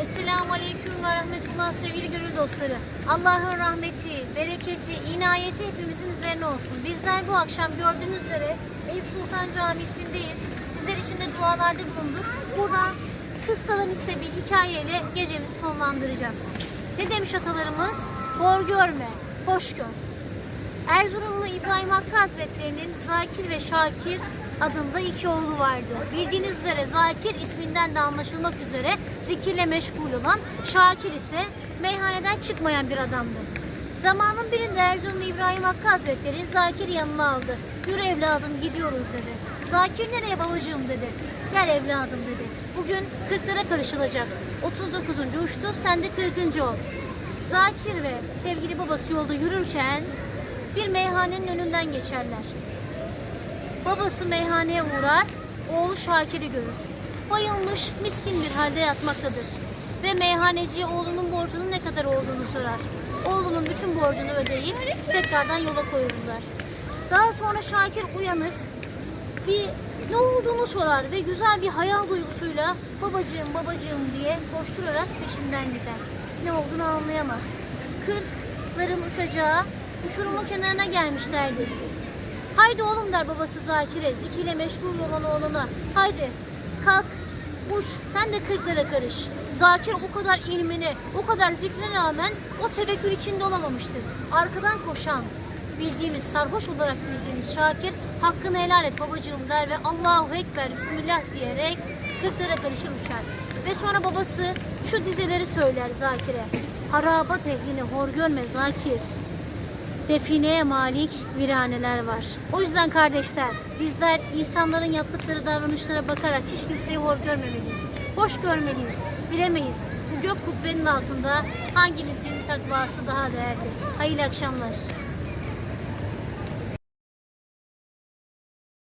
Esselamu Aleyküm ve Rahmetullah sevgili gönül dostları. Allah'ın rahmeti, bereketi, inayeti hepimizin üzerine olsun. Bizler bu akşam gördüğünüz üzere Eyüp Sultan Camisi'ndeyiz. Sizler için de dualarda bulunduk. Buradan kıssadan ise bir hikayeyle gecemizi sonlandıracağız. Ne demiş atalarımız? Hor görme, hoş gör. Erzurumlu İbrahim Hakkı Hazretleri'nin Zakir ve Şakir adında iki oğlu vardı. Bildiğiniz üzere Zakir isminden de anlaşılmak üzere zikirle meşgul olan, Şakir ise meyhaneden çıkmayan bir adamdı. Zamanın birinde Erzurumlu İbrahim Hakkı Hazretleri Zakir'i yanına aldı. Yürü evladım gidiyoruz dedi. Zakir nereye babacığım dedi. Gel evladım dedi. Bugün kırklara karışılacak. 39. uçtu sen de 40. ol. Zakir ve sevgili babası yolda yürürken bir meyhanenin önünden geçerler. Babası meyhaneye uğrar, oğlu Şakir'i görür. Bayılmış, miskin bir halde yatmaktadır. Ve meyhaneci oğlunun borcunun ne kadar olduğunu sorar. Oğlunun bütün borcunu ödeyip tekrardan yola koyulurlar. Daha sonra Şakir uyanır, bir ne olduğunu sorar ve güzel bir hayal duygusuyla babacığım babacığım diye koşturarak peşinden gider. Ne olduğunu anlayamaz. Kırkların uçacağı uçurumun kenarına gelmişlerdir. Haydi oğlum der babası Zakir'e, zikriyle meşgul olan oğluna. Haydi kalk uç sen de kırklara karış. Zakir o kadar ilmini, o kadar zikrine rağmen o tevekkül içinde olamamıştır. Arkadan koşan, bildiğimiz, sarhoş olarak bildiğimiz Şakir hakkını helal et babacığım der ve Allahu Ekber, Bismillah diyerek kırklara karışır uçar. Ve sonra babası şu dizeleri söyler Zakir'e. Harabat ehlini hor görme Zakir. Defineye malik viraneler var. O yüzden kardeşler bizler insanların yaptıkları davranışlara bakarak hiç kimseyi hor görmemeliyiz. Hoş görmeliyiz. Bilemeyiz. Bu gök kubbenin altında hangimizin takvası daha değerli. Hayırlı akşamlar.